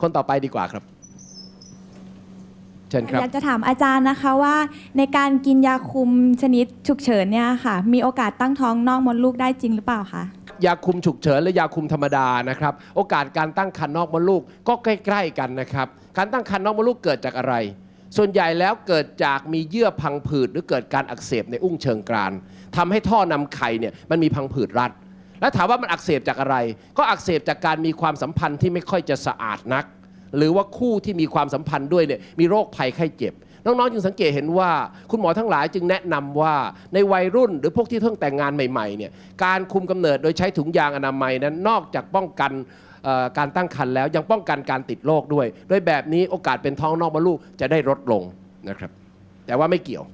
คนต่อไปดีกว่าครับ เชิญครับ อยากจะถามอาจารย์นะคะว่า ในการกินยาคุมชนิดฉุกเฉินเนี่ยค่ะ มีโอกาสตั้งท้องนอกมดลูกได้จริงหรือเปล่าคะ ยาคุมฉุกเฉินและยาคุมธรรมดานะครับ โอกาสการตั้งครรภ์นอกมดลูกก็ใกล้ ๆ กันนะครับ การตั้งครรภ์นอกมดลูกเกิดจากอะไร ส่วนใหญ่แล้วเกิดจากมีเยื่อพังผืดหรือเกิดการอักเสบในอุ้งเชิงกรานทำให้ท่อนำไข่เนี่ยมันมีพังผืดรัด แล้วถามว่ามันอักเสบจากอะไร ก็อักเสบจากการมีความสัมพันธ์ที่ไม่ค่อยจะสะอาดนัก หรือว่าคู่ที่มีความสัมพันธ์ด้วยเนี่ยมีโรคภัยไข้เจ็บ น้องๆจึงสังเกตเห็นว่า คุณหมอทั้งหลายจึงแนะนำว่าในวัยรุ่นหรือพวกที่เพิ่งแต่งงานใหม่ๆเนี่ยการคุมกำเนิดโดยใช้ถุงยางอนามัยนั้นนอกจากป้องกันการตั้งครรภ์แล้วยังป้องกันการติดโรคด้วยโดยแบบนี้โอกาสเป็นท้องนอกมดลูกจะได้ลดลงนะครับ แต่ว่าไม่เกี่ยว